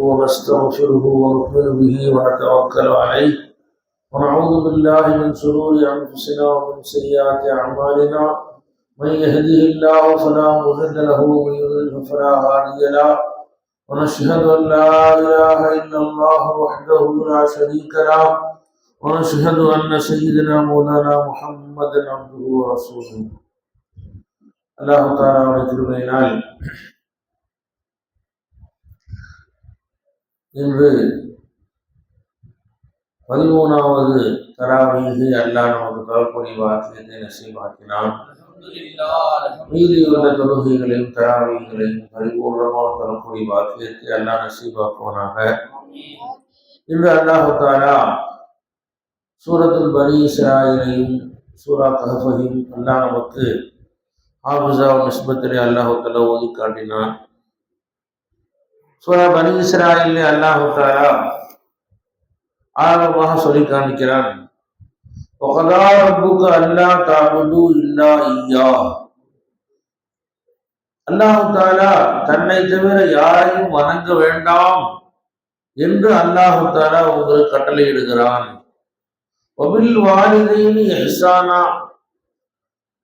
ونستغفره ونؤمن به ونتوكل عليه. ونعوذ بالله من شرور أنفسنا ومن سيئات أعمالنا. من يهده الله فلا مضل له ومن يضلل فلا هادي له. ونشهد أن لا إله إلا الله وحده لا شريك له. ونشهد أن سيدنا مولانا محمدا عبده ورسوله. الله تعالى وجل العلم இன்று பதிமூணாவது தராவீகு அல்லா நமக்கு தரக்கூடிய வாக்கியத்தை நசீபாக்கினான் மீதியுள்ள தொழுகைகளையும் தராவீகளையும் பரிபூர்ணமாக தரக்கூடிய வாக்கியத்தை அல்லா நசீபாக்குவனாக இன்று அல்லாஹு தாலா சூரத்துல் பனி இஸ்ராயிலையும் சூரா கஹஃபையும் அல்லா நமக்கு ஹாஃபிஸா நிஸ்பத்திலே அல்லாஹு ஓதி காட்டினான். சூரா பனி இஸ்ராயிலே அல்லாஹு தாலா ஆரம்பமாக சொல்லி காண்பிக்கிறான் وَقَضَى رَبُّكَ أَلَّا تَعْبُدُوا إِلَّا إِيَّاهُ அல்லாஹு தாலா தன்னை தவிர யாரையும் வணங்க வேண்டாம் என்று அல்லாஹு தாலா உங்களுக்கு கட்டளையிடுகிறான் ஒபில் வாலிதைனி எஹ்சானா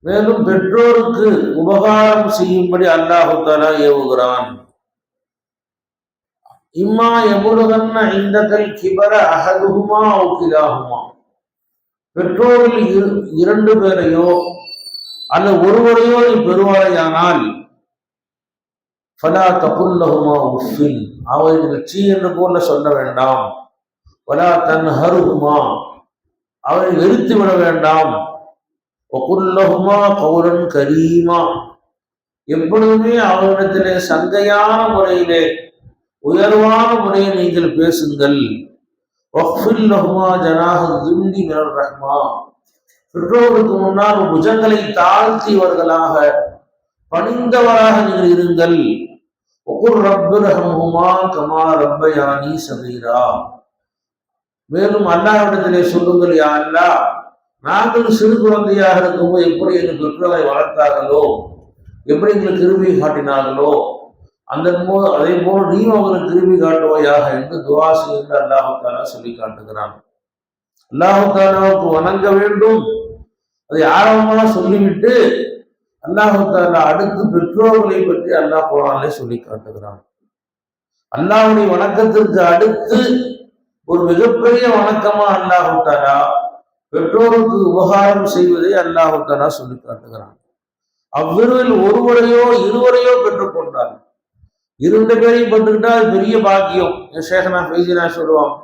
மேலும் பெற்றோருக்கு உபகாரம் செய்யும்படி அல்லாஹு தாலா ஏவுகிறான் இம்மா எமுருகன்ன இந்தகல் கிபர அகதுகுமா ஒக்கிலாகுமா பெற்றோரில் இரு- இரண்டு பேரையோ அல்ல ஒருவரையோ நீ பெறுவாரையானால் ஃபலா தகுல்லஹுமா உஃபில் அவர்கள் சீ என்று போல சொல்ல வேண்டாம். வலா தன் ஹருகுமா அவரை வெறுத்து விட வேண்டாம். ஒகுல்லகுமா கௌரன் கரீமா. எப்பொழுதுமே அவரிடத்திலே சங்கையான முறையிலே உயர்வான முறையில் நீங்கள் பேசுங்கள். ரஹ்மா. பெற்றோருக்கு முன்னால் புஜங்களை தாழ்த்தியவர்களாக பணிந்தவராக நீங்கள் இருங்கள். ஒகுர் ரப்பு ரஹமுமா கமா ரப்பயானி சபீரா. மேலும் அல்லாஹ்விடத்திலே சொல்லுங்கள் யா அல்லாஹ் நாங்கள் சிறு குழந்தையாக இருக்கும்போது எப்படி எங்கள் பெற்றோரை வளர்த்தார்களோ எப்படி எங்களுக்கு திரும்பி காட்டினார்களோ அந்த போது அதே போல நீயும் அவரை திரும்பி காட்டுவாயாக என்று துவா செய்து அல்லாஹாலா சொல்லி காட்டுகிறான். அல்லாஹாலாவுக்கு வணங்க வேண்டும். அதை ஆரம்பமாக சொல்லிவிட்டு அல்லாஹாலா அடுத்து பெற்றோர்களை பற்றி அல்லாஹ் குரானே சொல்லி காட்டுகிறான். அல்லாஹுடைய வணக்கத்திற்கு அடுத்து ஒரு மிகப்பெரிய வணக்கமா அல்லாஹாலா பெற்றோருக்கு உபகாரம் செய்வதை அல்லாஹாலா சொல்லி காட்டுகிறான். அவ்விருவில் ஒருவரையோ இருவரையோ பெற்றுக்கொண்டார் இரண்டு பேரையும் பெற்றுக்கிட்டா அது பெரிய பாக்கியம். என் சேகனா பேசினா சொல்லுவான்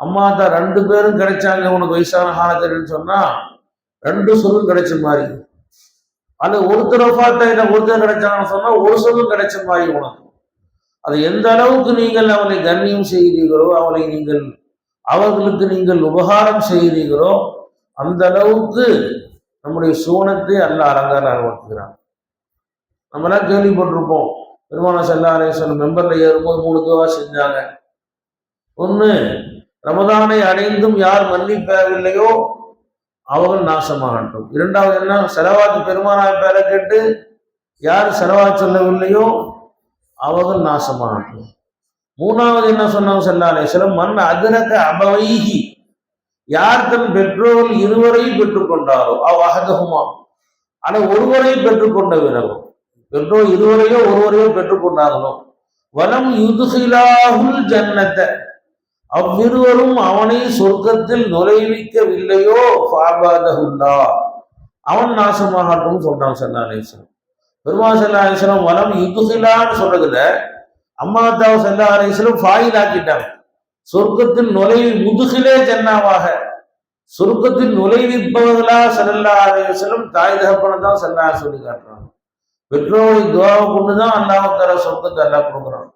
அம்மா தான் ரெண்டு பேரும் கிடைச்சாங்க உனக்கு வயசான காலத்துலன்னு சொன்னா ரெண்டு சொல்லும் கிடைச்ச மாதிரி. அது ஒருத்தர் பார்த்த ஒருத்தர் கிடைச்சாங்கன்னு சொன்னா ஒரு சொல்லும் கிடைச்ச மாதிரி உனக்கு. அது எந்த அளவுக்கு நீங்கள் அவனை கண்ணியம் செய்கிறீர்களோ அவனை நீங்கள் அவர்களுக்கு நீங்கள் உபகாரம் செய்கிறீர்களோ அந்த அளவுக்கு நம்முடைய சூனத்தை அல்ல அலங்காரம் ஆரம்பிக்கிறான் நம்மளாம் கேள்விப்பட்டிருப்போம் பெருமான சல்லா அலேஸ்வரம் மெம்பர்ல ஏறும்போது மூணு துவா செஞ்சாங்க. ஒன்று ரமதானை அடைந்தும் யார் மன்னிப்பேரவில்லையோ அவர்கள் நாசமாகட்டும். இரண்டாவது என்ன? செலவாத்து பெருமானார் பேரை கேட்டு யார் செலவா சொல்லவில்லையோ அவர்கள் நாசமாகட்டும். மூணாவது என்ன சொன்னாங்க செல்லாலே அலேஸ்வரம் மண் அதிரக அபவைகி யார் தன் பெற்றோர்கள் இருவரையும் பெற்றுக்கொண்டாரோ அவ் அகதகுமா ஆனால் ஒருவரையும் பெற்றுக்கொண்ட வினவும் பெற்றோர் இருவரையோ ஒருவரையோ பெற்றுக்கொண்டார்களோ. வலம் யுதுகிலாகுல் ஜன்னத்தை. அவ்விருவரும் அவனை சொர்க்கத்தில் நுழைவிக்கவில்லையோ? ஃபாபாதகுல்லா. அவன் நாசமாகட்டும் சொல்றான் சல்லாலேஸ்வரம் பெருமா சல்லாலேஸ்வரம் வலம் யுதுகிலான்னு சொல்றதுல அம்மா தாவ சல்லாலேஸ்வரம் ஃபாயில் ஆக்கிட்டாங்க சொர்க்கத்தில் நுழைவி முதுகிலே ஜன்னாவாக. சொர்க்கத்தில் நுழைவிப்பவர்களா சல்லல்லா அலையம் தாய் தகப்பனை தான் சல்லா சொல்லி காட்டுறாங்க. பெற்றோருடைய துவாவை கொண்டு தான் அல்லாஹால சொர்க்கத்தை அல்லா கொடுக்குறான்.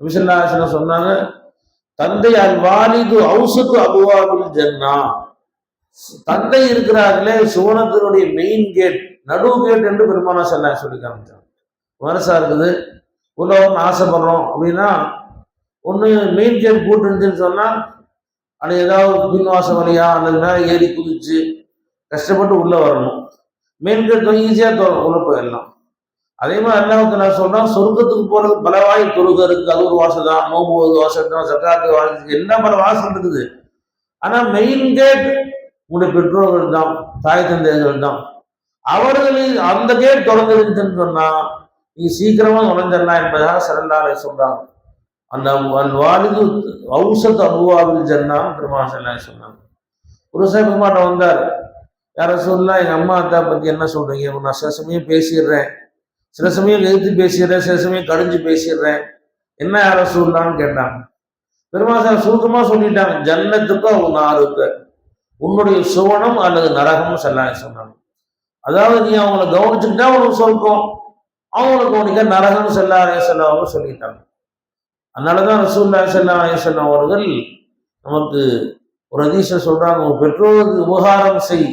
விசல்லாசனம் சொன்னாங்க தந்தை அல் வாலிது ஔசத்து அபுவாபுல் ஜன்னா. தந்தை இருக்கிறார்களே சுவனத்தினுடைய மெயின் கேட் நடு கேட் என்று பெருமானா செல்லா சொல்லி காமிச்சாங்க. மனசா இருக்குது உலகம் ஆசைப்படுறோம். அப்படின்னா ஒன்று மெயின் கேட் இருந்துச்சுன்னு சொன்னால் அது ஏதாவது பின்வாசம் வழியா அல்லது மேலே ஏறி குதிச்சு கஷ்டப்பட்டு உள்ளே வரணும். மெயின் கேட் ஈஸியாக உள்ள போயிடலாம். அதே மாதிரி அல்லாஹத்துல சொல்றான் சொர்க்கத்துக்கு போறது பலவாய் தொழுக இருக்கு அது ஒரு வாசல் தான் நோம்பு ஒரு வாசல் தான் சக்காத்து வாசல் என்ன பல வாசல் இருக்குது. ஆனா மெயின் கேட் உங்களுடைய பெற்றோர்கள் தான் தாய் தந்தையர்கள் தான். அவர்களில் அந்த கேட் தொடர்ந்துருந்துன்னு சொன்னா நீ சீக்கிரமா நுழைஞ்சிடலாம் என்பதாக சிறந்தாரை சொல்றாங்க. அந்த அந்த வாலிது ஔசத் அபுவாவில் ஜன்னான் பெருமாள் செல்லாம் சொன்னாங்க. ஒரு பெருமாட்ட வந்தார். யார சொல்லலாம் எங்க அம்மா அத்தா பத்தி என்ன சொல்றீங்க? நான் சில பேசிடுறேன். சில சமயம் எதிர்த்து பேசிடுறேன் சில சமயம் கடிஞ்சு பேசிடுறேன். என்ன யார சொல்லலான்னு கேட்டாங்க பெருமாசன் சுருக்கமா சொல்லிட்டாங்க ஜன்னத்துக்கும் அவங்க ஆறுக்கு உன்னுடைய சுவனம் அல்லது நரகமும் செல்லாம் சொன்னாங்க. அதாவது நீ அவங்கள கவனிச்சுக்கிட்டா உனக்கு சொல்கும் அவங்கள கவனிக்க நரகம் செல்லா செல்லாவும் சொல்லிட்டாங்க. அதனாலதான் ரசூல்லா செல்லா செல்லம் அவர்கள் நமக்கு ஒரு அதிச சொல்றாங்க உன் பெற்றோருக்கு உபகாரம் செய்.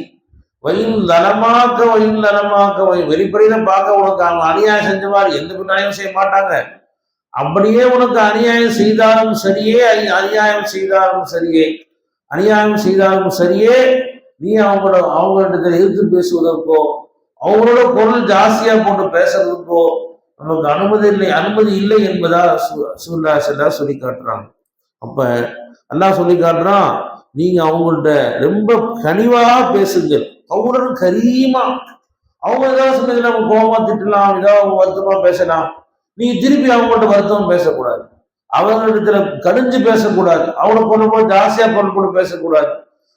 வயல் நலமாக்க வயல் நலமாக்க வயல் வெளிப்படையில பார்க்க உனக்கு அவங்க அநியாயம் செஞ்ச எந்த பின்னாயும் செய்ய மாட்டாங்க. அப்படியே உனக்கு அநியாயம் செய்தாலும் சரியே அநியாயம் செய்தாலும் சரியே. அநியாயம் செய்தாலும் சரியே. நீ அவங்களோட அவங்கள்ட்ட எதிர்த்து பேசுவதற்கோ அவங்களோட குரல் ஜாஸ்தியா போட்டு பேசுறதுக்கோ நமக்கு அனுமதி இல்லை அனுமதி இல்லை என்பதா சு- சூல்லா செல்லா சொல்லி காட்டுறாங்க அப்ப எல்லாம் சொல்லி காட்டுறான் நீங்க அவங்கள்ட்ட ரொம்ப கனிவாக பேசுங்கள். அவங்களுடன் கரீமா. அவங்க ஏதாவது சொன்னது நம்ம கோபமா திட்டலாம் ஏதாவது வருத்தமா பேசலாம். நீ திருப்பி அவங்கள்ட்ட வருத்தமா பேசக்கூடாது. அவங்களிடத்துல கடிஞ்சு பேசக்கூடாது. அவனை கொண்டு போய் ஜாஸ்தியா பொருள் கூட பேசக்கூடாது.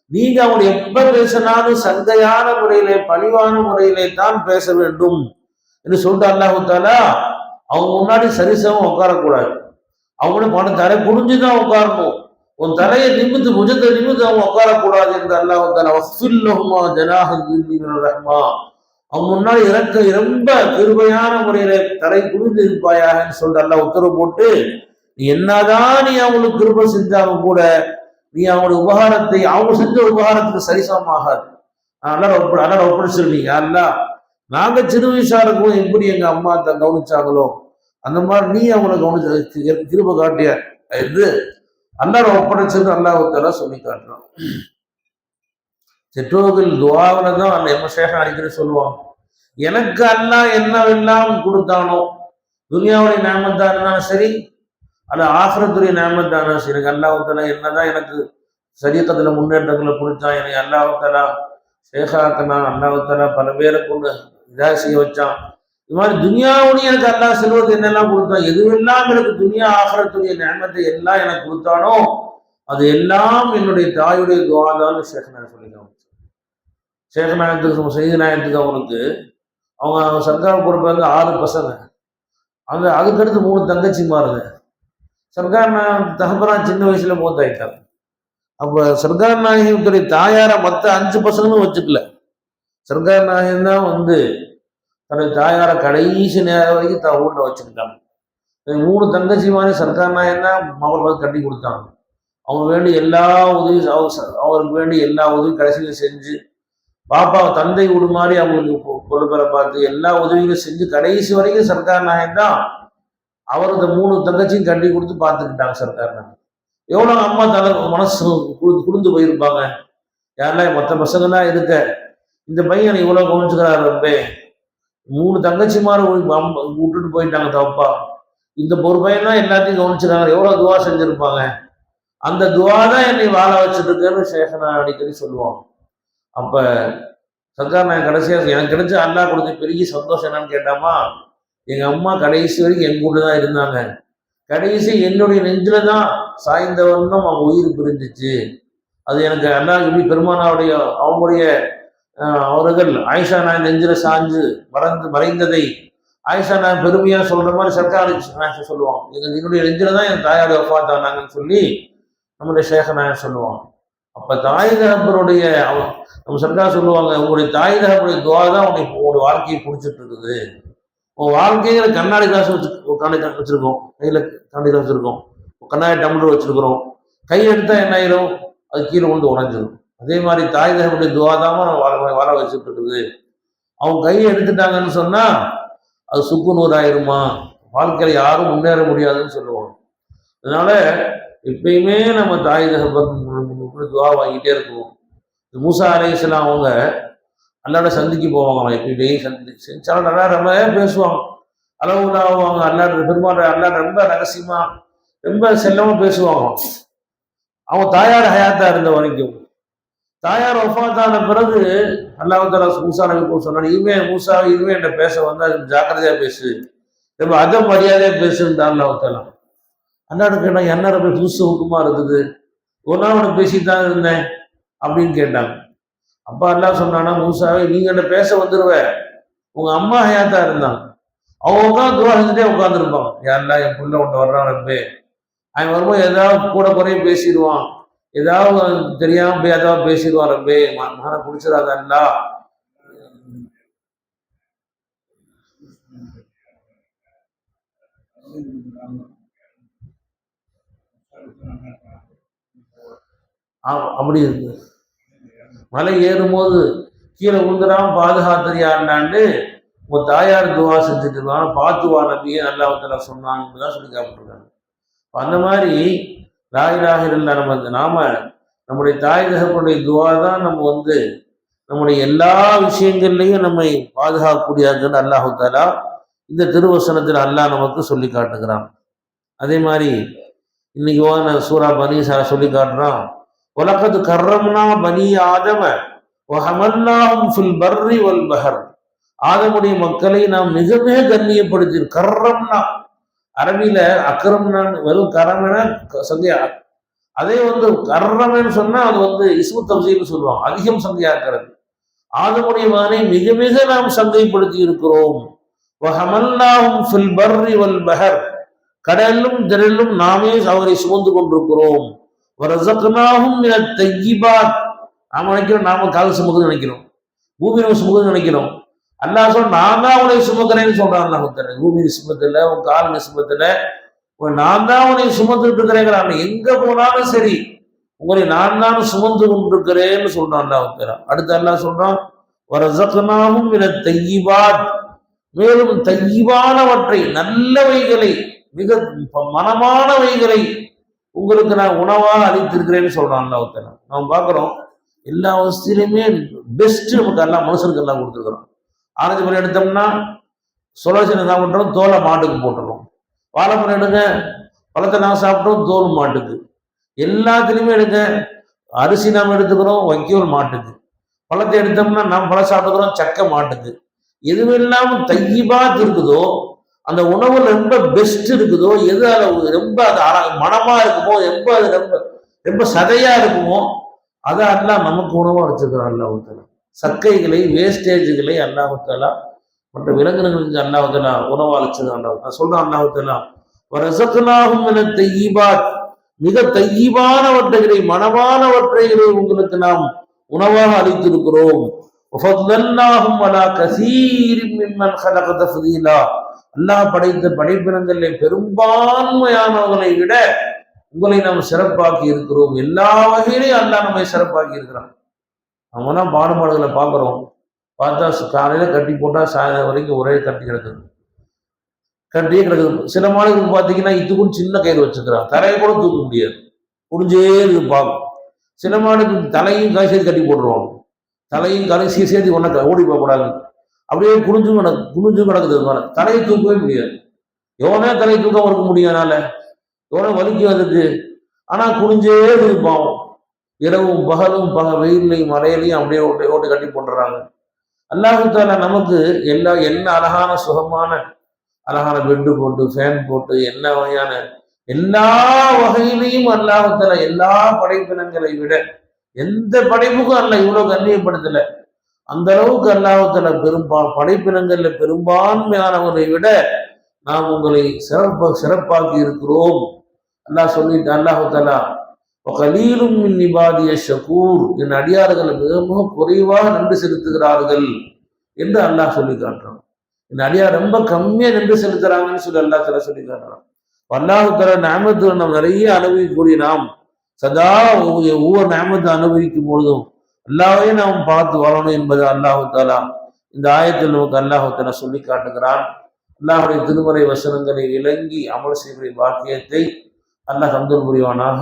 நீங்க அவங்க எப்ப பேசினாலும் சந்தையான முறையிலே பணிவான முறையிலே தான் பேச வேண்டும். என்று சொல்லிட்டு அல்லாஹாலா அவங்க முன்னாடி சரிசமம் உட்காரக்கூடாது. அவங்களும் மன தலை குடிஞ்சுதான் உட்காரணும். உன் தலையை நிமித்து புஜத்தை நிமித்து அவங்க உட்காரக்கூடாது என்று அல்லாஹு தலா வஃபில்லஹுமா ஜனாக ரஹ்மா. அவங்க முன்னால் இறக்க ரொம்ப கிருபையான முறையில தலை குடிந்து இருப்பாயாகன்னு சொல்லிட்டு அல்ல உத்தரவு போட்டு நீ என்னதான் நீ அவங்களுக்கு கிருபை செஞ்சாலும் கூட நீ அவங்களோட உபகாரத்தை அவங்க செஞ்ச உபகாரத்துக்கு சரிசமமாகாது. அதனால ஒப்ப அதனால ஒப்படைச்சிருந்தீங்க அல்ல நாங்க சிறு வயசா இருக்கும் எப்படி எங்க அம்மா கவனிச்சாங்களோ அந்த மாதிரி நீ அவங்களை கவனிச்ச கிருபை காட்டிய இது அல்லாட ஒப்படைச்சது அல்லாஹால சொல்லி காட்டுறான். பெற்றோர்கள் துவாவில தான் அந்த எம்ம சேஷம் அடிக்கடி சொல்லுவான் எனக்கு அல்லாஹ் என்னவெல்லாம் கொடுத்தானோ துனியாவுடைய நேமத்தா இருந்தாலும் சரி அல்ல ஆசிரத்துடைய நேமத்தா இருந்தாலும் சரி எனக்கு அல்லாஹால என்னதான் எனக்கு சரியக்கத்துல முன்னேற்றங்களை கொடுத்தான் எனக்கு அல்லாஹாலா சேகாக்கனா அல்லாஹாலா பல பேரை கொண்டு இதாக செய்ய வச்சான். இது மாதிரி துனியாவுடைய எனக்கு அல்லா செல்வத்தை என்னெல்லாம் கொடுத்தான் எதுவெல்லாம் எனக்கு துனியா ஆகிறத்துடைய நேமத்தை எல்லாம் எனக்கு கொடுத்தானோ அது எல்லாம் என்னுடைய தாயுடைய துவாதான்னு சேகநாயகம் சொல்லிக்கலாம் சேகநாயகத்துக்கு செய்தி நாயகத்துக்கு அவனுக்கு அவங்க அவங்க சர்க்கார் பொறுப்பு வந்து ஆறு பசங்க. அந்த அதுக்கடுத்து மூணு தங்கச்சி மாறுது சர்க்கார் நாயகம் தகப்பனா சின்ன வயசுல மூத்தாயிட்டாங்க. அப்போ சர்க்கார் நாயகத்துடைய தாயாரை மற்ற அஞ்சு பசங்களும் வச்சுக்கல. சர்க்கார் நாயகம் தான் வந்து தன்னுடைய தாயார கடைசி நேரம் வரைக்கும் தான் ஊரில் வச்சுருக்காங்க. மூணு தங்கச்சி மாதிரி சர்க்கார் நாயகம் தான் மகள் வந்து கட்டி கொடுத்தாங்க. அவங்க வேண்டி எல்லா உதவியும் அவருக்கு வேண்டி எல்லா உதவியும் கடைசியில் செஞ்சு பாப்பா தந்தை வீடு மாதிரி அவங்களுக்கு பொ- பொறுப்பேற பார்த்து எல்லா உதவிகளும் செஞ்சு கடைசி வரைக்கும் சர்க்கார் நாயன் தான் அவர் இந்த மூணு தங்கச்சியும் கட்டி கொடுத்து பார்த்துக்கிட்டாங்க சர்க்கார் நாயகம் எவ்வளோ அம்மா தலை மனசு குடு- குடுந்து போயிருப்பாங்க. யாரெல்லாம் மற்ற பசங்க தான் இருக்க இந்த பையன் இவ்வளோ கவனிச்சுக்கிறாரு ரொம்ப மூணு தங்கச்சிமாரை விட்டுட்டு போயிட்டாங்க தப்பா. இந்த பொறுப்பையெல்லாம் தான் எல்லாத்தையும் கவனிச்சிருக்காங்க எவ்வளோ துவா செஞ்சிருப்பாங்க? அந்த துவா தான் என்னை வாழ வச்சுட்டு சேஷனா சேகனா அடிக்கடி சொல்லுவாங்க அப்ப சர்க்கார் நான் கடைசியா எனக்கு கிடைச்ச அண்ணா கொடுத்த பெரிய சந்தோஷம் என்னன்னு கேட்டாமா? எங்க அம்மா கடைசி வரைக்கும் என் கூட தான் இருந்தாங்க. கடைசி என்னுடைய நெஞ்சில தான் சாய்ந்த வண்ணம் அவங்க உயிர் பிரிஞ்சிச்சு. அது எனக்கு அண்ணா இப்படி பெருமானாவுடைய அவங்களுடைய அவர்கள் ஆயிஷா நாய் நெஞ்சில சாஞ்சு மறந்து மறைந்ததை ஆயிஷா நான் பெருமையா சொல்ற மாதிரி சர்க்கார் நாயகம் சொல்லுவான். எங்கள் என்னுடைய நெஞ்சில தான் என் தாயோட ஒப்பாத்தானாங்கன்னு சொல்லி நம்முடைய சேக சொல்லுவான். அப்ப தாய் தகப்பனுடைய நம்ம சர்க்கார் சொல்லுவாங்க உங்களுடைய தாய் தகப்பனுடைய துவா தான் உன்னை உங்களுடைய வாழ்க்கையை பிடிச்சிட்டு இருக்குது உன் வாழ்க்கையில கண்ணாடி கிளாஸ் வச்சு கண்ணாடி வச்சிருக்கோம். கையில கண்ணாடி கிளாஸ் வச்சிருக்கோம். கண்ணாடி டம்ளர் வச்சிருக்கிறோம். கை எடுத்தா என்ன ஆயிரும்? அது கீழே கொண்டு உடஞ்சிடும் அதே மாதிரி தாய் தகவலுடைய துவா தான் வாழ வாழ வச்சுட்டு இருக்குது அவங்க கையை எடுத்துட்டாங்கன்னு சொன்னா அது சுக்கு நூறாயிருமா வாழ்க்கையில யாரும் முன்னேற முடியாதுன்னு சொல்லுவாங்க. அதனால எப்பயுமே நம்ம தாய் தகப்பன் துவா வாங்கிட்டே இருக்கணும். இந்த மூசா அலையாம் அவங்க அல்லாட சந்திக்கு போவாங்களாம் எப்படி டெய்லி சந்தி செஞ்சாலும் நல்லா ரொம்ப பேசுவாங்க. அளவுலாவாங்க அல்லாட பெருமாள் அல்லாட ரொம்ப ரகசியமா ரொம்ப செல்லமா பேசுவாங்க. அவங்க தாயார் ஹயாத்தா இருந்த வரைக்கும். தாயார் ஒஃபாத்தான பிறகு அல்லாஹால மூசா நபி சொன்னாங்க இனிமே மூசா இனிமே என்ன பேச வந்தால் அதுக்கு ஜாக்கிரதையாக பேசு. ரொம்ப அத மரியாதையாக பேசுன்னு அல்லாஹாலாம் அண்ணாடுக்கு கேட்டாங்க என்ன ரொம்ப புதுசு ஊக்கமாக இருக்குது? ஒரு நாள் உனக்கு பேசிட்டு தான் இருந்தேன். அப்படின்னு கேட்டாங்க. அப்பா எல்லாம் சொன்னானா மூசாவே நீங்க என்ன பேச வந்துடுவ உங்க அம்மா ஹயாத்தா இருந்தான் அவங்க உட்காந்து துவா செஞ்சுட்டே உட்காந்துருப்பாங்க யாரெல்லாம் என் பிள்ளை ஒன்று வர்றான் நம்பே அவன் வரும்போது ஏதாவது கூட குறைய பேசிடுவான். ஏதாவது தெரியாம போய் ஏதாவது பேசிடுவான் ரப்பே. மகனை பிடிச்சிடாதா அப்படி இருக்கு. மலை ஏறும்போது கீழே உந்துடாம பாதுகாத்தறியாண்டாண்டு உன் தாயார் துவா செஞ்சுட்டு இருக்காங்க பார்த்துவா நபியே நல்லா சொன்னாங்கன்னு தான் சொல்லி கேட்டுருக்காங்க அந்த மாதிரி ராஜராக இருந்தால் நம்ம நாம நம்முடைய தாய் தகப்பனுடைய துவா தான் நம்ம வந்து நம்முடைய எல்லா விஷயங்கள்லையும் நம்மை பாதுகாக்கக்கூடியதுன்னு அல்லாஹு தாலா இந்த திருவசனத்தில் அல்லாஹ் நமக்கு சொல்லி காட்டுகிறான். அதே மாதிரி இன்னைக்கு ஓன சூரா பனி சொல்லி காட்டுறான். உலகத்து கர்ரம்னா பனி ஆதம ஃபில் பர்ரி வல் பஹர். ஆதமுடைய மக்களை நாம் மிக மிக கண்ணியப்படுத்தி கர்ரம்னா அரபியில அக்கரம்னான் வெறும் கரமென சந்தியா அதே வந்து கர்ரம்னு சொன்னா அது வந்து இஸ்மு தம்சீல்னு சொல்லுவாங்க. அதிகம் சந்தையாக்கிறது ஆதமுடைய மகனை மிக மிக நாம் சங்கைப்படுத்தி இருக்கிறோம். கடலும் திரளும் நாமே அவரை சுமந்து கொண்டிருக்கிறோம். ரசக்னாகும் நாம நினைக்கிறோம் நாம கால சுமக்குன்னு நினைக்கிறோம். பூமி நம்ம சுமக்குன்னு நினைக்கிறோம். அல்லாஹ் சொல் நான் தான் உன்னை சுமக்கிறேன்னு சொல்றான் அல்லாஹ் பூமி சுமத்துல உன் கால் நிசுமத்துல நான் தான் உன்னை சுமந்துட்டு இருக்கிறேங்கிறான் எங்க போனாலும் சரி உங்களை நான் தான் சுமந்து கொண்டிருக்கிறேன்னு சொல்றான் அல்லாஹ் அடுத்து அல்லாஹ் சொல்றான் வரசக்னாகும் தையிபாத். மேலும் தையிபானவற்றை நல்லவைகளை மிக மனமானவைகளை உங்களுக்கு நான் உணவாக அளித்திருக்கிறேன்னு சொல்றான் அல்லாஹ் நாம் பார்க்குறோம் எல்லா வசதியிலுமே பெஸ்ட் நமக்கு எல்லாம் மனுஷனுக்கு எல்லாம் கொடுத்துருக்குறோம் ஆரஞ்சு பழம் எடுத்தோம்னா சுலோசனை பண்ணுறோம் தோலை மாட்டுக்கு போட்டுறோம். வாழைப்பழம் எடுங்க. பழத்தை நாம் சாப்பிட்றோம் தோல் மாட்டுக்கு. எல்லாத்துலேயுமே எடுங்க. அரிசி நாம் எடுத்துக்கிறோம் வைக்கோல் மாட்டுக்கு. பழத்தை எடுத்தோம்னா நாம் பழம் சாப்பிட்டுக்கிறோம் சக்கை மாட்டுக்கு. எதுவெல்லாம் தையிபாத்து இருக்குதோ அந்த உணவுல ரொம்ப பெஸ்ட் இருக்குதோ எது அதில் ரொம்ப அது மனமா இருக்குமோ ரொம்ப அது ரொம்ப ரொம்ப சதையா இருக்குமோ அதை அல்லாஹ் நமக்கு உணவாக வச்சிருக்கிறான் அல்லாஹுத்தலா சக்கைகளை வேஸ்டேஜுகளை அல்லாஹுத்தலா மற்ற விலங்கினங்களுக்கு அல்லாஹுத்தலா உணவாக அல்லாஹ் நான் சொல்றேன் அல்லாஹுத்தலா ரசத்துனாகும் என தையீபாத் மிக தையீபானவற்றைகளை மனமானவற்றைகளை உங்களுக்கு நாம் உணவாக அளித்திருக்கிறோம். அல்லாஹ் படைத்த படைப்பினங்களில் பெரும்பான்மையானவர்களை விட உங்களை நாம் சிறப்பாக்கி இருக்கிறோம். எல்லா வகையிலையும் அல்லாஹ் நம்மை சிறப்பாக்கி இருக்கிறான். நம்ம தான் பாடுபாடுகளை பார்க்குறோம் பார்த்தா காலையில் கட்டி போட்டால் சாயந்தரம் வரைக்கும் ஒரே கட்டி கிடக்குது. கட்டியே கிடக்குது. சில மாடுகளுக்கு பார்த்தீங்கன்னா இதுக்கும் சின்ன கயிறு வச்சுக்கிறான் தரையை கூட தூக்க முடியாது. முடிஞ்சே இது பார்க்கும். சில மாடுக்கு தலையும் காய் சேர்த்து கட்டி போட்டுருவாங்க. தலையும் கலை கடைசியை சேர்த்து ஒன்றா ஓடி போகக்கூடாது அப்படியே குனிஞ்சும் கிடக்கு குனிஞ்சும் கிடக்குது தலையை தூக்கவே முடியாது. எவனே தலையை தூக்கம் இருக்க முடியும் அதனால் எவ்வளோ வலிக்கு வந்துட்டு ஆனால் குனிஞ்சே இருப்பான் இரவும் பகலும் பக வெயிலையும் மழையிலையும் அப்படியே ஓட்டு ஓட்டு கட்டி போட்டுறாங்க. அல்லாஹால நமக்கு எல்லா என்ன அழகான சுகமான அழகான பெட்டு போட்டு ஃபேன் போட்டு என்ன வகையான எல்லா வகையிலையும் அல்லாஹால எல்லா படைப்பினங்களை விட எந்த படைப்புக்கும் அல்ல இவ்வளவு கண்ணியப்படுத்தல. அந்த அளவுக்கு அல்லாஹால பெரும்பா படைப்பினங்கள்ல பெரும்பான்மையானவரை விட நாம் உங்களை சிறப்ப சிறப்பாக்கி இருக்கிறோம். அல்லாஹ் சொல்லிட்டு அல்லாஹு தாலா கலீலும் நிபாதிய ஷகூர். என் அடியார்கள் மிக மிக குறைவாக நன்றி செலுத்துகிறார்கள் என்று அல்லாஹ் சொல்லி காட்டுறான். என் அடியார் ரொம்ப கம்மியா நன்றி செலுத்துறாங்கன்னு சொல்லி அல்லா தலா சொல்லி காட்டுறான். அல்லாஹு தலா நாமத்து நம்ம நிறைய அனுபவிக்கக்கூடிய நாம் சதா ஒவ்வொரு நாமத்தை அனுபவிக்கும் பொழுதும் அல்லாவே நாம் பார்த்து வரணும் என்பது அல்லாஹு தாலா இந்த ஆயத்தில் நமக்கு அல்லாஹு தாலா சொல்லி காட்டுகிறான். அல்லாஹுடைய திருமறை வசனங்களை விளங்கி அமல் செய்வதை பாக்கியத்தை அல்லாஹ் தந்தல் புரிவானாக.